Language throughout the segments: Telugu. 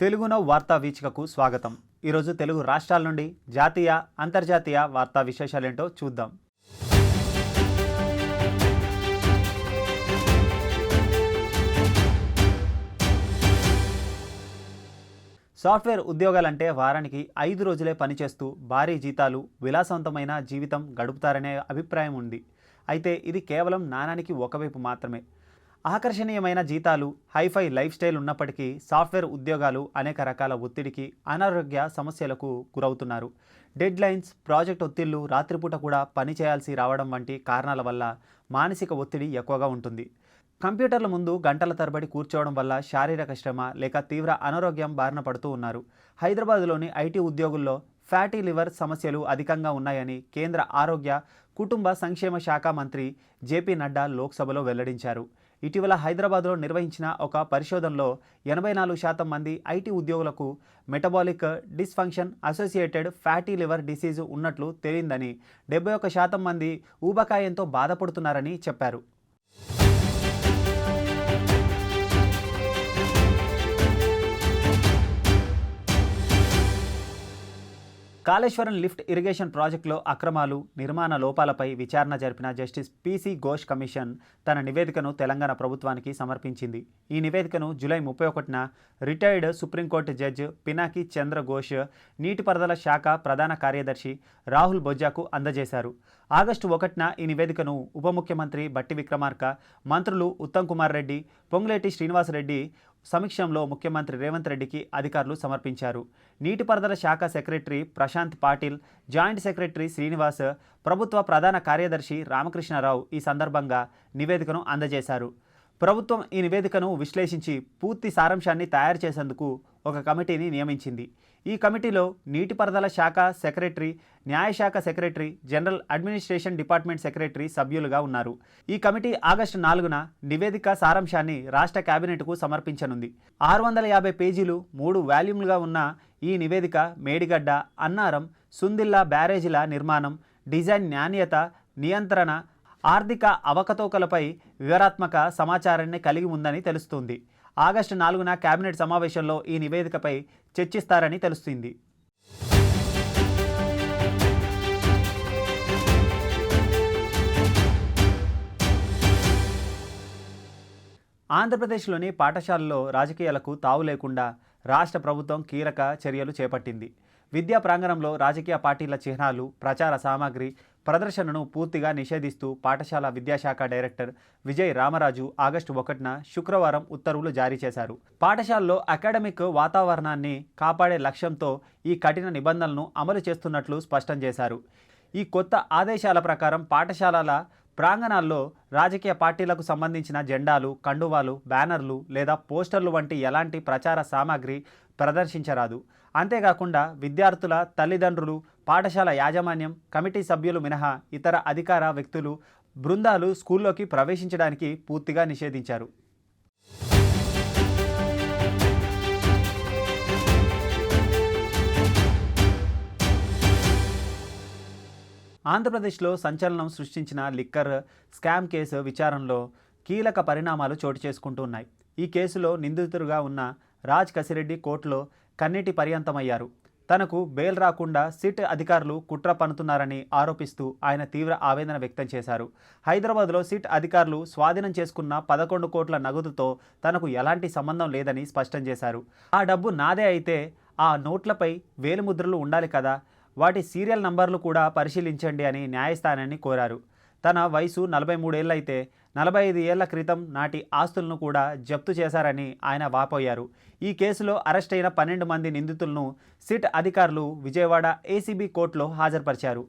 తెలుగునో వార్తా వీచికకు స్వాగతం. ఈరోజు తెలుగు రాష్ట్రాల నుండి జాతీయ అంతర్జాతీయ వార్తా విశేషాలేంటో చూద్దాం. సాఫ్ట్వేర్ ఉద్యోగాలంటే వారానికి ఐదు రోజులే పనిచేస్తూ భారీ జీతాలు విలాసవంతమైన జీవితం గడుపుతారనే అభిప్రాయం ఉంది. అయితే ఇది కేవలం నాణానికి ఒకవైపు మాత్రమే. ఆకర్షణీయమైన జీతాలు హైఫై లైఫ్ స్టైల్ ఉన్నప్పటికీ సాఫ్ట్వేర్ ఉద్యోగాలు అనేక రకాల ఒత్తిడికి అనారోగ్య సమస్యలకు గురవుతున్నారు. డెడ్ లైన్స్ ప్రాజెక్ట్ ఒత్తిళ్ళు రాత్రిపూట కూడా పని చేయాల్సి రావడం వంటి కారణాల వల్ల మానసిక ఒత్తిడి ఎక్కువగా ఉంటుంది. కంప్యూటర్ల ముందు గంటల తరబడి కూర్చోవడం వల్ల శారీరక శ్రమ లేక తీవ్ర అనారోగ్యం బారిన పడుతూ ఉన్నారు. హైదరాబాద్లోని ఐటీ ఉద్యోగుల్లో ఫ్యాటీ లివర్ సమస్యలు అధికంగా ఉన్నాయని కేంద్ర ఆరోగ్య కుటుంబ సంక్షేమ శాఖ మంత్రి జేపీ నడ్డా లోక్సభలో వెల్లడించారు. ఇటీవల హైదరాబాద్లో నిర్వహించిన ఒక పరిశోధనలో ఎనభై నాలుగు శాతం మంది ఐటీ ఉద్యోగులకు metabolic dysfunction associated fatty liver disease ఉన్నట్లు తేలిందని డెబ్బై ఒక్క శాతం మంది ఊబకాయంతో బాధపడుతున్నారని చెప్పారు. కాళేశ్వరం లిఫ్ట్ ఇరిగేషన్ ప్రాజెక్టులో అక్రమాలు నిర్మాణ లోపాలపై విచారణ జరిపిన జస్టిస్ పీసీ ఘోష్ కమిషన్ తన నివేదికను తెలంగాణ ప్రభుత్వానికి సమర్పించింది. ఈ నివేదికను జూలై ముప్పై ఒకటిన retired supreme court judge Pinaki Chandra Ghosh నీటిపారుదల శాఖ ప్రధాన కార్యదర్శి రాహుల్ బొజ్జాకు అందజేశారు. ఆగస్టు ఒకటిన ఈ నివేదికను ఉప ముఖ్యమంత్రి బట్టి విక్రమార్క మంత్రులు ఉత్తమ్ కుమార్ రెడ్డి పొంగులేటి శ్రీనివాసరెడ్డి సమీక్షంలో ముఖ్యమంత్రి రేవంత్ రెడ్డికి అధికారులు సమర్పించారు. నీటిపారుదల శాఖ secretary Prashant Patil joint secretary Srinivas ప్రభుత్వ ప్రధాన కార్యదర్శి రామకృష్ణారావు ఈ సందర్భంగా నివేదికను అందజేశారు. ప్రభుత్వం ఈ నివేదికను విశ్లేషించి పూర్తి సారాంశాన్ని తయారు చేసేందుకు ఒక కమిటీని నియమించింది. ఈ కమిటీలో నీటిపారుదల శాఖ సెక్రటరీ న్యాయశాఖ secretary general administration department secretary సభ్యులుగా ఉన్నారు. ఈ కమిటీ ఆగస్టు నాలుగున నివేదిక సారాంశాన్ని రాష్ట్ర కేబినెట్కు సమర్పించనుంది. ఆరు వందల యాభై పేజీలు మూడు వాల్యూమ్లుగా ఉన్న ఈ నివేదిక మేడిగడ్డ అన్నారం సుందిల్లా బ్యారేజీల నిర్మాణం డిజైన్ నాణ్యత నియంత్రణ ఆర్థిక అవకతవకలపై వివరాత్మక సమాచారాన్ని కలిగి ఉందని తెలుస్తుంది. ఆగస్టు నాలుగున కేబినెట్ సమావేశంలో ఈ నివేదికపై చర్చిస్తారని తెలుస్తుంది. ఆంధ్రప్రదేశ్లోని పాఠశాలల్లో రాజకీయాలకు తావు లేకుండా రాష్ట్ర ప్రభుత్వం కీలక చర్యలు చేపట్టింది. విద్యా ప్రాంగణంలో రాజకీయ పార్టీల చిహ్నాలు ప్రచార సామాగ్రి ప్రదర్శనను పూర్తిగా నిషేధిస్తూ పాఠశాల విద్యాశాఖ డైరెక్టర్ విజయ్ రామరాజు ఆగస్టు ఒకటిన శుక్రవారం ఉత్తర్వులు జారీ చేశారు. పాఠశాలలో అకాడమిక్ వాతావరణాన్ని కాపాడే లక్ష్యంతో ఈ కఠిన నిబంధనలను అమలు చేస్తున్నట్లు స్పష్టం చేశారు. ఈ కొత్త ఆదేశాల ప్రకారం పాఠశాలల ప్రాంగణాల్లో రాజకీయ పార్టీలకు సంబంధించిన జెండాలు కండువాలు బ్యానర్లు లేదా పోస్టర్లు వంటి ఎలాంటి ప్రచార సామాగ్రి ప్రదర్శించరాదు. అంతేకాకుండా విద్యార్థుల తల్లిదండ్రులు పాఠశాల యాజమాన్యం కమిటీ సభ్యులు మినహా ఇతర అధికార వ్యక్తులు బృందాలు స్కూల్లోకి ప్రవేశించడానికి పూర్తిగా నిషేధించారు. ఆంధ్రప్రదేశ్లో సంచలనం సృష్టించిన లిక్కర్ స్కామ్ కేసు విచారణలో కీలక పరిణామాలు చోటు చేసుకుంటున్నాయి. ఈ కేసులో నిందితుడుగా ఉన్న రాజ్ కసిరెడ్డి కోర్టులో కన్నీటి పర్యంతమయ్యారు. తనకు బెయిల్ రాకుండా సిట్ అధికారులు కుట్ర పన్నుతున్నారని ఆరోపిస్తూ ఆయన తీవ్ర ఆవేదన వ్యక్తం చేశారు. హైదరాబాద్లో సిట్ అధికారులు స్వాధీనం చేసుకున్న పదకొండు కోట్ల నగదుతో తనకు ఎలాంటి సంబంధం లేదని స్పష్టం చేశారు. ఆ డబ్బు నాదే అయితే ఆ నోట్లపై వేలుముద్రలు ఉండాలి కదా. వాటి సీరియల్ నంబర్లు కూడా పరిశీలించండి అని న్యాయస్థానాన్ని కోరారు. తన వయసు నలభై మూడేళ్ళైతే నలభై ఐదు ఏళ్ళ క్రితం నాటి ఆస్తులను కూడా జప్తు చేశారని ఆయన వాపోయారు. ఈ కేసులో అరెస్ట్ అయిన పన్నెండు మంది నిందితులను సిట్ అధికారులు విజయవాడ ఏసీబీ కోర్టులో హాజరుపరిచారు.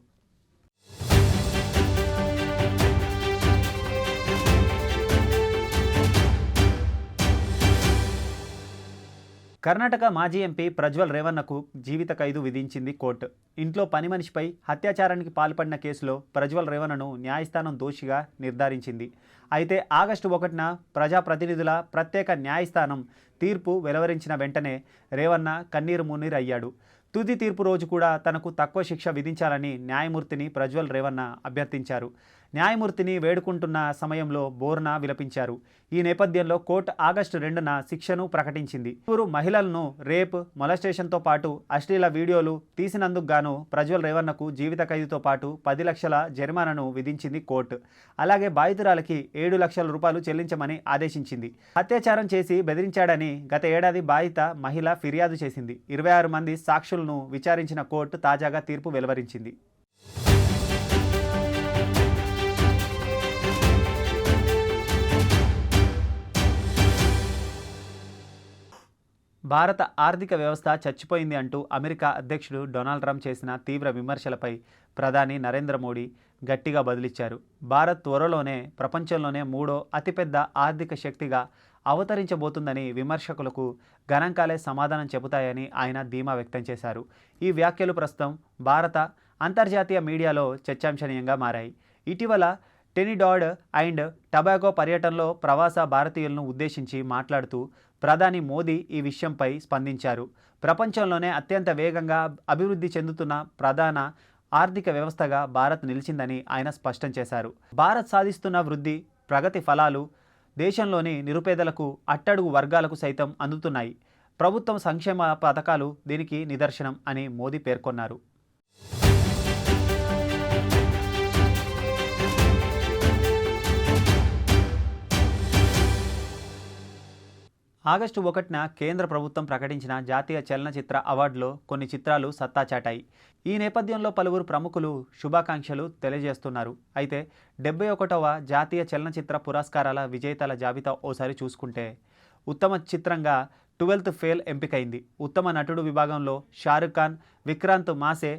కర్ణాటక మాజీ ఎంపీ ప్రజ్వల్ రేవన్నకు జీవిత ఖైదు విధించింది కోర్టు. ఇంట్లో పని మనిషిపై హత్యాచారానికి పాల్పడిన కేసులో ప్రజ్వల్ రేవన్నను న్యాయస్థానం దోషిగా నిర్ధారించింది. అయితే ఆగస్టు ఒకటిన ప్రజాప్రతినిధుల ప్రత్యేక న్యాయస్థానం తీర్పు వెలువరించిన వెంటనే రేవన్న కన్నీరు మున్నీరు అయ్యాడు తుది తీర్పు రోజు కూడా తనకు తక్కువ శిక్ష విధించాలని న్యాయమూర్తిని ప్రజ్వల్ రేవన్న అభ్యర్థించారు. న్యాయమూర్తిని వేడుకుంటున్న సమయంలో బోర్నా విలపించారు. ఈ నేపథ్యంలో కోర్టు ఆగస్టు రెండున శిక్షను ప్రకటించింది. ఇరువురు మహిళలను రేప్ మొలస్టేషన్తో పాటు అశ్లీల వీడియోలు తీసినందుకు గాను ప్రజ్వల్ రేవన్నకు జీవిత ఖైదుతో పాటు పది లక్షల జరిమానాను విధించింది కోర్టు. అలాగే బాధితురాలకి ఏడు లక్షల రూపాయలు చెల్లించమని ఆదేశించింది. అత్యాచారం చేసి బెదిరించాడని గత ఏడాది బాధిత మహిళ ఫిర్యాదు చేసింది. ఇరవై ఆరు మంది సాక్షులను విచారించిన కోర్టు తాజాగా తీర్పు వెలువరించింది. భారత ఆర్థిక వ్యవస్థ చచ్చిపోయింది అంటూ అమెరికా అధ్యక్షుడు డొనాల్డ్ ట్రంప్ చేసిన తీవ్ర విమర్శలపై ప్రధాని నరేంద్ర మోడీ గట్టిగా బదిలిచ్చారు. భారత్ త్వరలోనే ప్రపంచంలోనే మూడో అతిపెద్ద ఆర్థిక శక్తిగా అవతరించబోతుందని విమర్శకులకు గణాంకాలే సమాధానం చెబుతాయని ఆయన ధీమా వ్యక్తం చేశారు. ఈ వ్యాఖ్యలు ప్రస్తుతం భారత అంతర్జాతీయ మీడియాలో చర్చాంశనీయంగా మారాయి. ఇటీవల టెనిడాడ్ అండ్ టబాగో పర్యటనలో ప్రవాస భారతీయులను ఉద్దేశించి మాట్లాడుతూ ప్రధాని మోదీ ఈ విషయంపై స్పందించారు. ప్రపంచంలోనే అత్యంత వేగంగా అభివృద్ధి చెందుతున్న ప్రధాన ఆర్థిక వ్యవస్థగా భారత్ నిలిచిందని ఆయన స్పష్టం చేశారు. భారత్ సాధిస్తున్న వృద్ధి ప్రగతి ఫలాలు దేశంలోని నిరుపేదలకు అట్టడుగు వర్గాలకు సైతం అందుతున్నాయి. ప్రభుత్వం సంక్షేమ పథకాలు దీనికి నిదర్శనం అని మోదీ పేర్కొన్నారు. ఆగస్టు ఒకటిన కేంద్ర ప్రభుత్వం ప్రకటించిన జాతీయ చలనచిత్ర అవార్డులో కొన్ని చిత్రాలు సత్తా చాటాయి. ఈ నేపథ్యంలో పలువురు ప్రముఖులు శుభాకాంక్షలు తెలియజేస్తున్నారు. అయితే డెబ్బై ఒకటవ జాతీయ చలనచిత్ర పురస్కారాల విజేతల జాబితా ఓసారి చూసుకుంటే ఉత్తమ చిత్రంగా ట్వెల్త్ ఫెయిల్ ఎంపికైంది. ఉత్తమ నటుడు విభాగంలో షారుఖ్ ఖాన్ విక్రాంత్ మాసే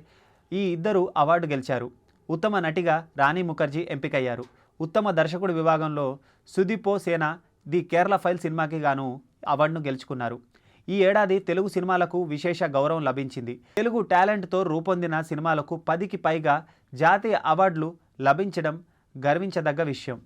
ఈ ఇద్దరు అవార్డు గెలిచారు. ఉత్తమ నటిగా రాణి ముఖర్జీ ఎంపికయ్యారు. ఉత్తమ దర్శకుడు విభాగంలో సుదీపో సేన ది కేరళ ఫైల్ సినిమాకి గాను అవార్డును గెలుచుకున్నారు. ఈ ఏడాది తెలుగు సినిమాలకు విశేష గౌరవం లభించింది. తెలుగు టాలెంట్తో రూపొందిన సినిమాలకు పదికి పైగా జాతీయ అవార్డులు లభించడం గర్వించదగ్గ విషయం.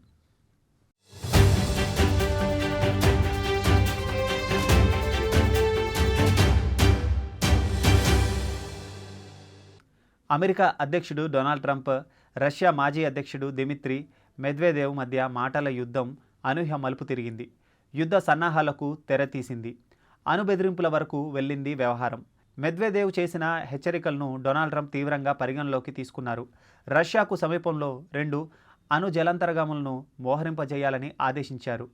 అమెరికా అధ్యక్షుడు డొనాల్డ్ ట్రంప్ రష్యా మాజీ అధ్యక్షుడు దిమిత్రి మెద్వేదేవ్ మధ్య మాటల యుద్ధం అనూహ్య మలుపు తిరిగింది. యుద్ధ సన్నాహాలకు తెరతీసింది. అణుబెదిరింపుల వరకు వెళ్ళింది వ్యవహారం. మెద్వేదేవ్ చేసిన హెచ్చరికలను డొనాల్డ్ ట్రంప్ తీవ్రంగా పరిగణలోకి తీసుకున్నారు. రష్యాకు సమీపంలో రెండు అణు జలంతర్గాములను మోహరింపజేయాలని ఆదేశించారు.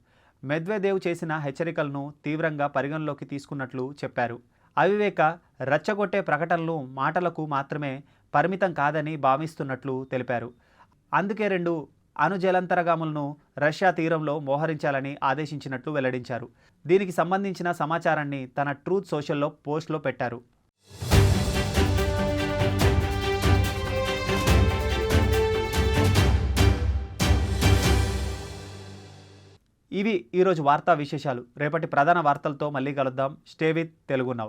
మెద్వేదేవ్ చేసిన హెచ్చరికలను తీవ్రంగా పరిగణలోకి తీసుకున్నట్లు చెప్పారు. అవివేక రచ్చగొట్టే ప్రకటనలు మాటలకు మాత్రమే పరిమితం కాదని భావిస్తున్నట్లు తెలిపారు. అందుకే రెండు అణుజలంతరగాములను రష్యా తీరంలో మోహరించాలని ఆదేశించినట్లు వెల్లడించారు. దీనికి సంబంధించిన సమాచారాన్ని తన ట్రూత్ సోషల్లో పోస్ట్లో పెట్టారు. ఇవి ఈరోజు వార్తా విశేషాలు. రేపటి ప్రధాన వార్తలతో మళ్ళీ కలుద్దాం. Stay with Telugu now.